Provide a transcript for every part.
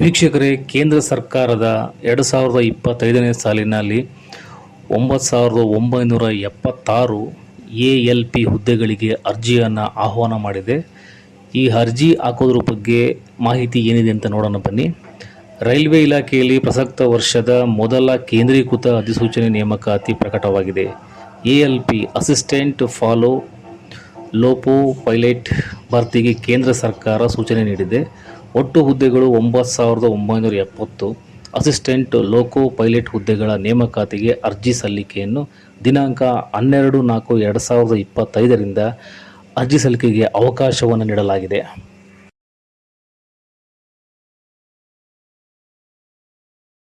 ವೀಕ್ಷಕರೇ, ಕೇಂದ್ರ ಸರ್ಕಾರದ ಎರಡು ಸಾವಿರದ ಇಪ್ಪತ್ತೈದನೇ ಸಾಲಿನಲ್ಲಿ ಒಂಬತ್ತು ಸಾವಿರದ ಒಂಬೈನೂರ ಎಪ್ಪತ್ತಾರು ಎ ಎಲ್ ಪಿ ಹುದ್ದೆಗಳಿಗೆ ಅರ್ಜಿಯನ್ನು ಆಹ್ವಾನ ಮಾಡಿದೆ. ಈ ಅರ್ಜಿ ಹಾಕೋದ್ರ ಬಗ್ಗೆ ಮಾಹಿತಿ ಏನಿದೆ ಅಂತ ನೋಡೋಣ ಬನ್ನಿ. ರೈಲ್ವೆ ಇಲಾಖೆಯಲ್ಲಿ ಪ್ರಸಕ್ತ ವರ್ಷದ ಮೊದಲ ಕೇಂದ್ರೀಕೃತ ಅಧಿಸೂಚನೆ ನೇಮಕಾತಿ ಪ್ರಕಟವಾಗಿದೆ. ಎ ಎಲ್ ಪಿ ಅಸಿಸ್ಟೆಂಟ್ ಫಾಲೋ ಲೋಪೋ ಪೈಲಟ್ ಭರ್ತಿಗೆ ಕೇಂದ್ರ ಸರ್ಕಾರ ಸೂಚನೆ ನೀಡಿದೆ. ಒಟ್ಟು ಹುದ್ದೆಗಳು ಒಂಬತ್ತು ಸಾವಿರದ ಒಂಬೈನೂರ ಎಪ್ಪತ್ತು. ಅಸಿಸ್ಟೆಂಟ್ ಲೋಕೋ ಪೈಲಟ್ ಹುದ್ದೆಗಳ ನೇಮಕಾತಿಗೆ ಅರ್ಜಿ ಸಲ್ಲಿಕೆಯನ್ನು ದಿನಾಂಕ ಹನ್ನೆರಡು ನಾಲ್ಕು ಎರಡು ಸಾವಿರದ ಇಪ್ಪತ್ತೈದರಿಂದ ಅರ್ಜಿ ಸಲ್ಲಿಕೆಗೆ ಅವಕಾಶವನ್ನು ನೀಡಲಾಗಿದೆ.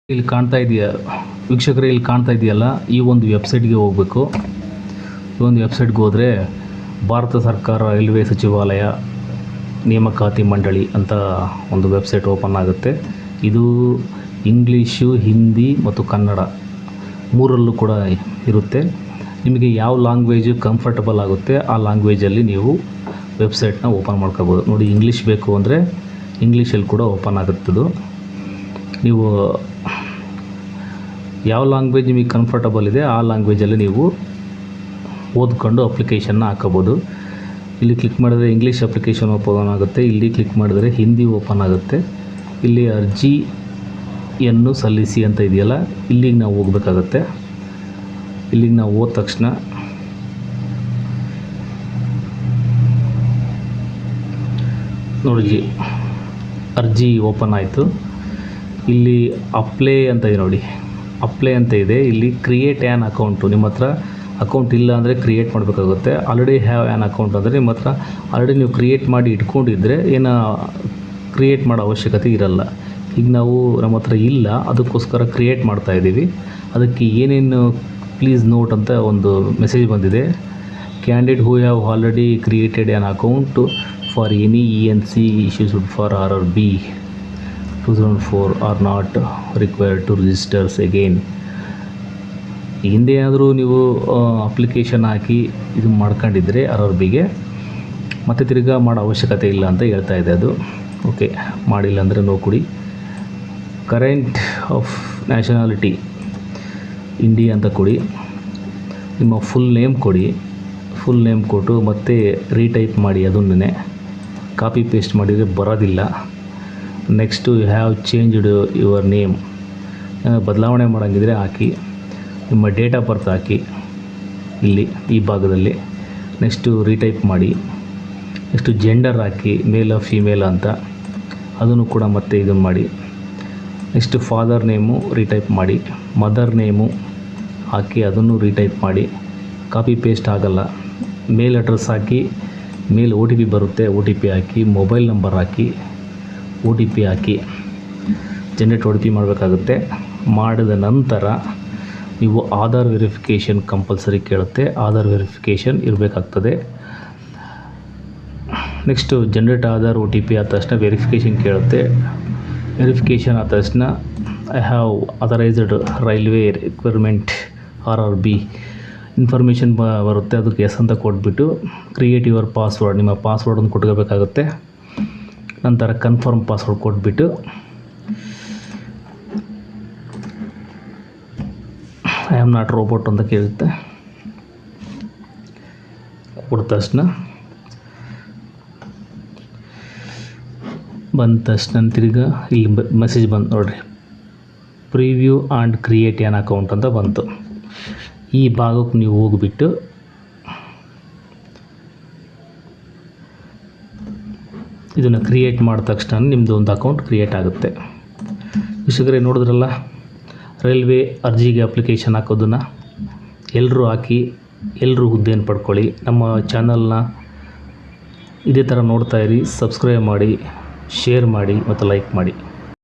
ಇಲ್ಲಿ ಕಾಣ್ತಾ ಇದೆಯಾ? ವೀಕ್ಷಕರೇ, ಇಲ್ಲಿ ಕಾಣ್ತಾ ಇದೆಯಲ್ಲ, ಈ ಒಂದು ವೆಬ್ಸೈಟ್ಗೆ ಹೋಗಬೇಕು. ಈ ಒಂದು ವೆಬ್ಸೈಟ್ಗೆ ಹೋದರೆ ಭಾರತ ಸರ್ಕಾರ ರೈಲ್ವೆ ಸಚಿವಾಲಯ ನೇಮಕಾತಿ ಮಂಡಳಿ ಅಂತ ಒಂದು ವೆಬ್ಸೈಟ್ ಓಪನ್ ಆಗುತ್ತೆ. ಇದು ಇಂಗ್ಲೀಷು, ಹಿಂದಿ ಮತ್ತು ಕನ್ನಡ ಮೂರಲ್ಲೂ ಕೂಡ ಇರುತ್ತೆ. ನಿಮಗೆ ಯಾವ ಲ್ಯಾಂಗ್ವೇಜ್ ಕಂಫರ್ಟಬಲ್ ಆಗುತ್ತೆ ಆ ಲ್ಯಾಂಗ್ವೇಜಲ್ಲಿ ನೀವು ವೆಬ್ಸೈಟ್ನ ಓಪನ್ ಮಾಡ್ಕೋಬೋದು. ನೋಡಿ, ಇಂಗ್ಲೀಷ್ ಬೇಕು ಅಂದರೆ ಇಂಗ್ಲೀಷಲ್ಲಿ ಕೂಡ ಓಪನ್ ಆಗುತ್ತದು. ನೀವು ಯಾವ ಲ್ಯಾಂಗ್ವೇಜ್ ನಿಮಗೆ ಕಂಫರ್ಟಬಲ್ ಇದೆ ಆ ಲ್ಯಾಂಗ್ವೇಜಲ್ಲಿ ನೀವು ಓದ್ಕೊಂಡು ಅಪ್ಲಿಕೇಶನ್ನ ಹಾಕೋಬೋದು. ಇಲ್ಲಿ ಕ್ಲಿಕ್ ಮಾಡಿದ್ರೆ ಇಂಗ್ಲೀಷ್ ಅಪ್ಲಿಕೇಶನ್ ಓಪನ್ ಆಗುತ್ತೆ. ಇಲ್ಲಿ ಕ್ಲಿಕ್ ಮಾಡಿದರೆ ಹಿಂದಿ ಓಪನ್ ಆಗುತ್ತೆ. ಇಲ್ಲಿ ಅರ್ಜಿಯನ್ನು ಸಲ್ಲಿಸಿ ಅಂತ ಇದೆಯಲ್ಲ, ಇಲ್ಲಿಗೆ ನಾವು ಹೋಗ್ಬೇಕಾಗತ್ತೆ. ಇಲ್ಲಿಗೆ ನಾವು ಹೋದ ತಕ್ಷಣ ನೋಡಿ ಅರ್ಜಿ ಓಪನ್ ಆಯಿತು. ಇಲ್ಲಿ ಅಪ್ಲೈ ಅಂತ ಇದೆ ನೋಡಿ. ಅಪ್ಲೈ ಅಂತ ಇದೆ. ಇಲ್ಲಿ ಕ್ರಿಯೇಟ್ ಆ್ಯನ್ ಅಕೌಂಟು ನಿಮ್ಮ ಹತ್ರ ಅಕೌಂಟ್ ಇಲ್ಲ ಅಂದರೆ ಕ್ರಿಯೇಟ್ ಮಾಡಬೇಕಾಗುತ್ತೆ. ಆಲ್ರೆಡಿ ಹ್ಯಾವ್ ಆ್ಯನ್ ಅಕೌಂಟ್ ಅಂದರೆ ನಿಮ್ಮ ಹತ್ರ ಆಲ್ರೆಡಿ ನೀವು ಕ್ರಿಯೇಟ್ ಮಾಡಿ ಇಟ್ಕೊಂಡಿದ್ದರೆ ಏನು ಕ್ರಿಯೇಟ್ ಮಾಡೋ ಅವಶ್ಯಕತೆ ಇರಲ್ಲ. ಈಗ ನಾವು ನಮ್ಮ ಹತ್ರ ಇಲ್ಲ, ಅದಕ್ಕೋಸ್ಕರ ಕ್ರಿಯೇಟ್ ಮಾಡ್ತಾ ಇದ್ದೀವಿ. ಅದಕ್ಕೆ ಏನೇನು ಪ್ಲೀಸ್ ನೋಟ್ ಅಂತ ಒಂದು ಮೆಸೇಜ್ ಬಂದಿದೆ. Candidate who have already created an account for any E N C issues for R R B two thousand four are not required to registers again ಹಿಂದೆ ಆದರೂ ನೀವು ಅಪ್ಲಿಕೇಶನ್ ಹಾಕಿ ಇದು ಮಾಡ್ಕೊಂಡಿದ್ರೆ ಆರ್ ಬಿಗೆ ಮತ್ತೆ ತಿರ್ಗಾ ಮಾಡೋ ಅವಶ್ಯಕತೆ ಇಲ್ಲ ಅಂತ ಹೇಳ್ತಾ ಇದೆ ಅದು. ಓಕೆ ಮಾಡಿಲ್ಲ ಅಂದರೆ ನೋ ಕೊಡಿ. ಕರೆಂಟ್ ಆಫ್ ನ್ಯಾಷನಾಲಿಟಿ ಇಂಡಿಯಾ ಅಂತ ಕೊಡಿ. ನಿಮ್ಮ ಫುಲ್ ನೇಮ್ ಕೊಡಿ. ಫುಲ್ ನೇಮ್ ಕೊಟ್ಟು ಮತ್ತೆ ರೀಟೈಪ್ ಮಾಡಿ ಅದನ್ನೇ. ಕಾಪಿ ಪೇಸ್ಟ್ ಮಾಡಿದರೆ ಬರೋದಿಲ್ಲ. Next you have changed your name ಬದಲಾವಣೆ ಮಾಡೋಂಗಿದ್ರೆ ಹಾಕಿ. ನಿಮ್ಮ ಡೇಟ್ ಆಫ್ ಬರ್ತ್ ಹಾಕಿ ಇಲ್ಲಿ ಈ ಭಾಗದಲ್ಲಿ ನೆಕ್ಸ್ಟು ರೀಟೈಪ್ ಮಾಡಿ. ನೆಕ್ಸ್ಟು ಜೆಂಡರ್ ಹಾಕಿ, ಮೇಲ ಫೀಮೇಲ್ ಅಂತ. ಅದನ್ನು ಕೂಡ ಮತ್ತೆ ಇದನ್ನು ಮಾಡಿ. ನೆಕ್ಸ್ಟು ಫಾದರ್ ನೇಮು ರೀಟೈಪ್ ಮಾಡಿ. ಮದರ್ ನೇಮು ಹಾಕಿ ಅದನ್ನು ರೀಟೈಪ್ ಮಾಡಿ. ಕಾಪಿ ಪೇಸ್ಟ್ ಆಗಲ್ಲ. ಮೇಲ್ ಅಡ್ರೆಸ್ ಹಾಕಿ, ಮೇಲ್ ಒ ಟಿ ಪಿ ಬರುತ್ತೆ. ಒ ಟಿ ಪಿ ಹಾಕಿ, ಮೊಬೈಲ್ ನಂಬರ್ ಹಾಕಿ, ಒ ಟಿ ಪಿ ಹಾಕಿ. ಜನರೇಟ್ ಒ ಟಿ ಪಿ ಮಾಡಬೇಕಾಗುತ್ತೆ. ಮಾಡಿದ ನಂತರ ನೀವು ಆಧಾರ್ ವೆರಿಫಿಕೇಷನ್ ಕಂಪಲ್ಸರಿ ಕೇಳುತ್ತೆ, Aadhaar verification ಇರಬೇಕಾಗ್ತದೆ. Next generate Aadhaar, O T P ಆದ ತಕ್ಷಣ ವೆರಿಫಿಕೇಷನ್ ಕೇಳುತ್ತೆ. ವೆರಿಫಿಕೇಷನ್ ಆದ ತಕ್ಷಣ I have authorised railway requirement R R B information ಬ, ಬರುತ್ತೆ, ಅದಕ್ಕೆ ಎಸ್ ಅಂತ ಕೊಟ್ಬಿಟ್ಟು ಕ್ರಿಯೇಟ್ ಯುವರ್ ಪಾಸ್ವರ್ಡ್, ನಿಮ್ಮ ಪಾಸ್ವರ್ಡನ್ನು ಕೊಟ್ಕೋಬೇಕಾಗುತ್ತೆ. ನಂತರ ಕನ್ಫರ್ಮ್ ಪಾಸ್ವರ್ಡ್ ಕೊಟ್ಬಿಟ್ಟು ಐ ಆಮ್ ನಾಟ್ ರೋಬೋಟ್ ಅಂತ ಕೇಳುತ್ತೆ. ಕೊಟ್ಟ ತಕ್ಷಣ ಬಂದ ತಕ್ಷಣ ತಿರ್ಗ ಇಲ್ಲಿ ಮೆಸೇಜ್ ಬಂತು ನೋಡಿರಿ. Preview and create an account ಅಂತ ಬಂತು. ಈ ಭಾಗಕ್ಕೆ ನೀವು ಹೋಗ್ಬಿಟ್ಟು ಇದನ್ನು ಕ್ರಿಯೇಟ್ ಮಾಡಿದ ತಕ್ಷಣ ನಿಮ್ಮದು ಒಂದು ಅಕೌಂಟ್ ಕ್ರಿಯೇಟ್ ಆಗುತ್ತೆ. ವೀಕ್ಷಕರೇ, ನೋಡಿದ್ರಲ್ಲ? ರೈಲ್ವೆ ಅರ್ಜಿಗೆ ಅಪ್ಲಿಕೇಶನ್ ಹಾಕೋದನ್ನು ಎಲ್ಲರೂ ಹಾಕಿ ಎಲ್ಲರೂ ಹುದ್ದೆಯನ್ನು ಪಡ್ಕೊಳ್ಳಿ. ನಮ್ಮ ಚಾನಲ್ನ ಇದೇ ಥರ ನೋಡ್ತಾ ಇರಿ ಸಬ್ಸ್ಕ್ರೈಬ್ ಮಾಡಿ ಶೇರ್ ಮಾಡಿ ಮತ್ತು ಲೈಕ್ ಮಾಡಿ.